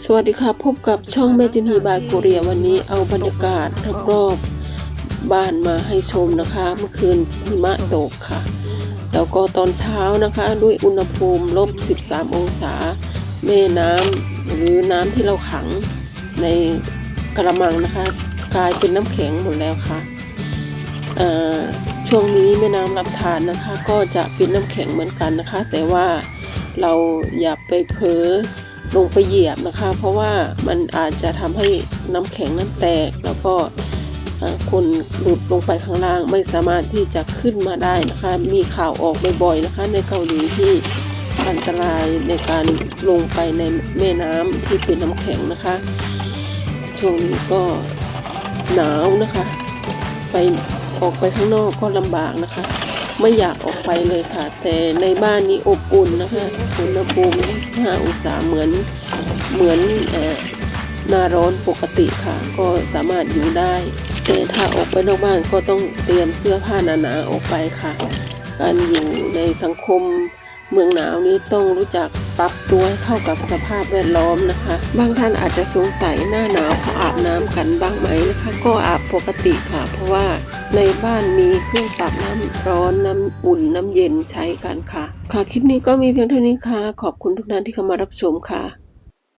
สวัสดีค่ะพบกับช่องแม่จินฮีบายโกเรียวันนี้เอาบรรยากาศรอบๆบ้านมาให้ชมนะคะ เมื่อคืนหิมะตกค่ะ แล้วก็ตอนเช้านะคะด้วยอุณหภูมิลบ 13 องศา แม่น้ำหรือน้ำที่เราขังในกระมังนะคะ กลายเป็นน้ำแข็งหมดแล้วค่ะช่วงนี้แม่น้ำลำธารนะคะ ก็จะเป็นน้ำแข็งเหมือนกันนะคะ แต่ว่าเราอย่าไปเพ้อ ลงไปเหยียบนะคะ เพราะว่ามันอาจจะทำให้น้ำแข็งนั้นแตก แล้วก็คนหลุดลงไปข้างล่างไม่สามารถที่จะขึ้นมาได้นะคะ มีข่าวออกบ่อยๆนะคะ ในเกาหลีที่อันตรายในการลงไปในแม่น้ำที่เป็นน้ำแข็งนะคะ ช่วงนี้ก็หนาวนะคะ ไปออกไปข้างนอกก็ลำบากนะคะ ไม่อยากออกไปเลยค่ะ แต่ในบ้านนี้อบอุ่นนะคะอุณหภูมิ 25 องศาเหมือนเหมือนเอ่อหน้าร้อนปกติค่ะ ก็สามารถอยู่ได้ แต่ถ้าออกไปนอกบ้านก็ต้องเตรียมเสื้อผ้าหนาๆออกไปค่ะ การอยู่ในสังคมเมืองหนาวนี้ต้องรู้จักปรับตัวให้เข้ากับสภาพแวดล้อมนะคะ บางท่านอาจจะสงสัยหน้าหนาวเขาอาบน้ำกันบ้างไหมนะคะ ก็อาบปกติค่ะ เพราะว่า ในบ้านมีเครื่องปรับน้ำร้อนน้ำอุ่นน้ำเย็นใช้กันค่ะ ค่ะคลิปนี้ก็มีเพียงเท่านี้ค่ะ ขอบคุณทุกท่านที่เข้ามารับชมค่ะ